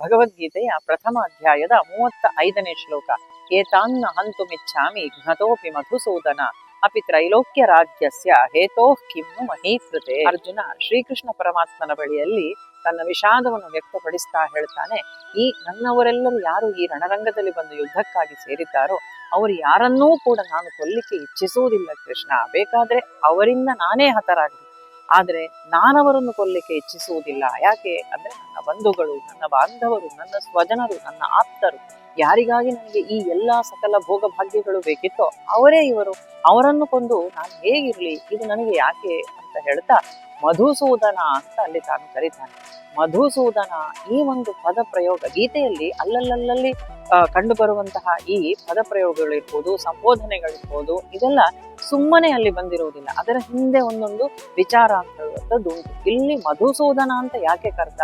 ಭಗವದ್ಗೀತೆಯ ಪ್ರಥಮ ಅಧ್ಯಾಯದ ಮೂವತ್ತ ಐದನೇ ಶ್ಲೋಕ. ಏತಾನ್ನ ಹಂತುಮಿಚ್ಛಾಮಿ ಘತೋಪಿ ಮಧುಸೂದನ. ಅಪಿ ತ್ರೈಲೋಕ್ಯ ರಾಜ್ಯಸ್ಯ ಹೇತೋ ಕಿಮ್ಮು ಮಹೀಕೃತೆ. ಅರ್ಜುನ ಶ್ರೀಕೃಷ್ಣ ಪರಮಾತ್ಮನ ಬಳಿಯಲ್ಲಿ ತನ್ನ ವಿಷಾದವನ್ನು ವ್ಯಕ್ತಪಡಿಸ್ತಾ ಹೇಳ್ತಾನೆ, ಈ ನನ್ನವರೆಲ್ಲರೂ ಯಾರು ಈ ರಣರಂಗದಲ್ಲಿ ಬಂದು ಯುದ್ಧಕ್ಕಾಗಿ ಸೇರಿದ್ದಾರೋ, ಅವರು ಯಾರನ್ನೂ ಕೂಡ ನಾನು ಕೊಲ್ಲಿಕ್ಕೆ ಇಚ್ಛಿಸುವುದಿಲ್ಲ ಕೃಷ್ಣ. ಬೇಕಾದ್ರೆ ಅವರಿಂದ ನಾನೇ ಹತರಾಗಲಿ. ಆದ್ರೆ ನಾನವರನ್ನು ಕೊಲ್ಲಕ್ಕೆ ಇಚ್ಛಿಸುವುದಿಲ್ಲ. ಯಾಕೆ ಅಂದ್ರೆ ನನ್ನ ಬಂಧುಗಳು, ನನ್ನ ಬಾಂಧವರು, ನನ್ನ ಸ್ವಜನರು, ನನ್ನ ಆಪ್ತರು ಯಾರಿಗಾಗಿ ನನಗೆ ಈ ಎಲ್ಲಾ ಸಕಲ ಭೋಗ ಭಾಗ್ಯಗಳು ಬೇಕಿತ್ತೋ ಅವರೇ ಇವರು. ಅವರನ್ನು ಕೊಂದು ನಾನು ಹೇಗಿರ್ಲಿ? ಇದು ನನಗೆ ಯಾಕೆ ಅಂತ ಹೇಳ್ತಾ ಮಧುಸೂದನ ಅಂತ ಅಲ್ಲಿ ತಾನು ಕರೀತಾನೆ. ಮಧುಸೂದನ ಈ ಒಂದು ಪದ ಪ್ರಯೋಗ ಗೀತೆಯಲ್ಲಿ ಅಲ್ಲಲ್ಲಲ್ಲಿ ಕಂಡು ಬರುವಂತಹ ಈ ಪದ ಪ್ರಯೋಗಗಳಿರ್ಬೋದು ಸಂಬೋಧನೆಗಳಿರ್ಬೋದು, ಇದೆಲ್ಲ ಸುಮ್ಮನೆ ಅಲ್ಲಿ ಬಂದಿರುವುದಿಲ್ಲ. ಅದರ ಹಿಂದೆ ಒಂದೊಂದು ವಿಚಾರ ಅಂತ ಹೇಳುವಂಥದ್ದು ಉಂಟು. ಇಲ್ಲಿ ಮಧುಸೂದನ ಅಂತ ಯಾಕೆ ಕರ್ತ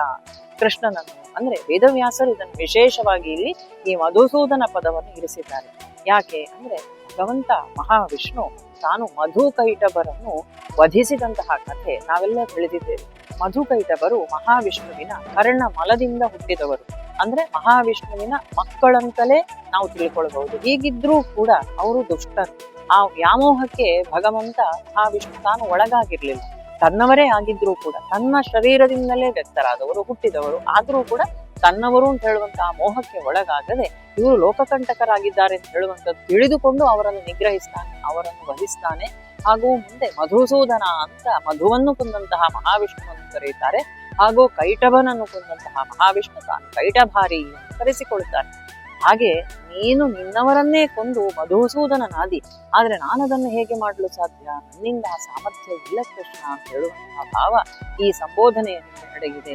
ಕೃಷ್ಣನನ್ನು? ಅಂದ್ರೆ ವೇದವ್ಯಾಸರು ಇದನ್ನು ವಿಶೇಷವಾಗಿ ಇಲ್ಲಿ ಈ ಮಧುಸೂದನ ಪದವನ್ನು ಇರಿಸಿದ್ದಾರೆ. ಯಾಕೆ? ಅಂದ್ರೆ ಭಗವಂತ ಮಹಾವಿಷ್ಣು ತಾನು ಮಧುಕೈಟಬರನ್ನು ವಧಿಸಿದಂತಹ ಕಥೆ ನಾವೆಲ್ಲ ತಿಳಿದಿದ್ದೇವೆ. ಮಧುಕೈಟಬರು ಮಹಾವಿಷ್ಣುವಿನ ಕರ್ಣ ಮಲದಿಂದ ಹುಟ್ಟಿದವರು. ಅಂದ್ರೆ ಮಹಾವಿಷ್ಣುವಿನ ಮಕ್ಕಳಂತಲೇ ನಾವು ತಿಳ್ಕೊಳ್ಬಹುದು. ಹೀಗಿದ್ರೂ ಕೂಡ ಅವರು ದುಷ್ಟರು. ಆ ವ್ಯಾಮೋಹಕ್ಕೆ ಭಗವಂತ ಮಹಾವಿಷ್ಣು ತಾನು ಒಳಗಾಗಿರ್ಲಿಲ್ಲ. ತನ್ನವರೇ ಆಗಿದ್ರೂ ಕೂಡ, ತನ್ನ ಶರೀರದಿಂದಲೇ ವ್ಯಕ್ತರಾದವರು, ಹುಟ್ಟಿದವರು. ಆದ್ರೂ ಕೂಡ ತನ್ನವರು ಅಂತ ಹೇಳುವಂತಹ ಮೋಹಕ್ಕೆ ಒಳಗಾಗದೆ ಇವರು ಲೋಕಕಂಟಕರಾಗಿದ್ದಾರೆ ಅಂತ ಹೇಳುವಂಥದ್ದು ತಿಳಿದುಕೊಂಡು ಅವರನ್ನು ನಿಗ್ರಹಿಸ್ತಾನೆ, ಅವರನ್ನು ವಹಿಸ್ತಾನೆ ಹಾಗೂ ಮುಂದೆ ಮಧುಸೂದನ ಅಂತ ಮಧುವನ್ನು ಕೊಂದಂತಹ ಮಹಾವಿಷ್ಣುವನ್ನು ಕರೆಯುತ್ತಾರೆ. ಹಾಗೂ ಕೈಟಭನನ್ನು ಕೊಂದಂತಹ ಮಹಾವಿಷ್ಣು ತಾನು ಕೈಟಭಾರಿ ಎಂದು ಕರೆಸಿಕೊಳ್ಳುತ್ತಾನೆ ಹಾಗೆ ನೀನು ನಿನ್ನವರನ್ನೇ ಕೊಂದು ಮಧುಸೂದನನಾದಿ ಆದರೆ ನಾನದನ್ನು ಹೇಗೆ ಮಾಡಲು ಸಾಧ್ಯ? ನನ್ನಿಂದ ಆ ಸಾಮರ್ಥ್ಯ ಇಲ್ಲ ಕೃಷ್ಣ ಅಂತ ಹೇಳುವಂತಹ ಭಾವ ಈ ಸಂಬೋಧನೆಯಲ್ಲಿ ನಡೆಗಿದೆ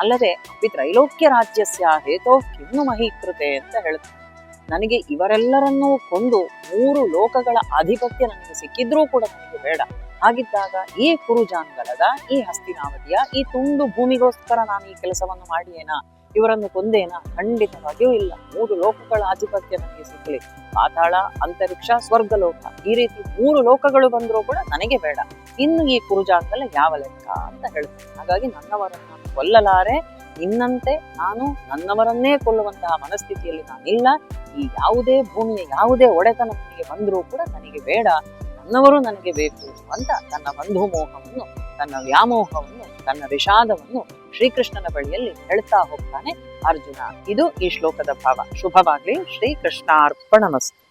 ಅಲ್ಲದೆ ಅಪಿ ತ್ರೈಲೋಕ್ಯ ರಾಜ್ಯಸ್ಯ ಹೇತೋ ಕಿನ್ನು ಮಹೀಕೃತೆ ಅಂತ ಹೇಳ್ತಾರೆ. ನನಗೆ ಇವರೆಲ್ಲರನ್ನೂ ಕೊಂದು ಮೂರು ಲೋಕಗಳ ಆಧಿಪತ್ಯ ನನಗೆ ಸಿಕ್ಕಿದ್ರೂ ಕೂಡ ನನಗೆ ಬೇಡ. ಹಾಗಿದ್ದಾಗ ಈ ಕುರುಜಾಂಗಲದ, ಈ ಹಸ್ತಿನಾವತಿಯ ಈ ತುಂಡು ಭೂಮಿಗೋಸ್ಕರ ನಾನು ಈ ಕೆಲಸವನ್ನು ಮಾಡಿಯೇನಾ? ಇವರನ್ನು ಕೊಂದೇನಾ? ಖಂಡಿತವಾಗಿಯೂ ಇಲ್ಲ. ಮೂರು ಲೋಕಗಳ ಆಧಿಪತ್ಯ ನನಗೆ ಸಿಕ್ಕಲಿ ಪಾತಾಳ, ಅಂತರಿಕ್ಷ, ಸ್ವರ್ಗಲೋಕ. ಈ ರೀತಿ ಮೂರು ಲೋಕಗಳು ಬಂದರೂ ಕೂಡ ನನಗೆ ಬೇಡ. ಇನ್ನು ಈ ಕುರುಜಾಂಗಲ ಯಾವ ಲೆಕ್ಕ ಅಂತ ಹೇಳ್ತಾರೆ. ಹಾಗಾಗಿ ನನ್ನವರನ್ನು ನಾನು ಕೊಲ್ಲಲಾರೆ, ನಿನ್ನಂತೆ ನಾನು ನನ್ನವರನ್ನೇ ಕೊಲ್ಲುವಂತಹ ಮನಸ್ಥಿತಿಯಲ್ಲಿ ನಾನಿಲ್ಲ. ಈ ಯಾವುದೇ ಭೂಮಿಯ ಯಾವುದೇ ಒಡೆತನ ನನಗೆ ಬಂದರೂ ಕೂಡ ನನಗೆ ಬೇಡ. ನನ್ನವರು ನನಗೆ ಬೇಕು ಅಂತ ತನ್ನ ಬಂಧು ಮೋಹವನ್ನು ತನ್ನ ವ್ಯಾಮೋಹವನ್ನು, ತನ್ನ ವಿಷಾದವನ್ನು ಶ್ರೀಕೃಷ್ಣನ ಬಳಿಯಲ್ಲಿ ಹೇಳ್ತಾ ಹೋಗ್ತಾನೆ ಅರ್ಜುನ. ಇದು ಈ ಶ್ಲೋಕದ ಭಾವ. ಶುಭವಾಗ್ಲಿ. ಶ್ರೀಕೃಷ್ಣಾರ್ಪಣ ಅರ್ಪಣಮಸ್ತು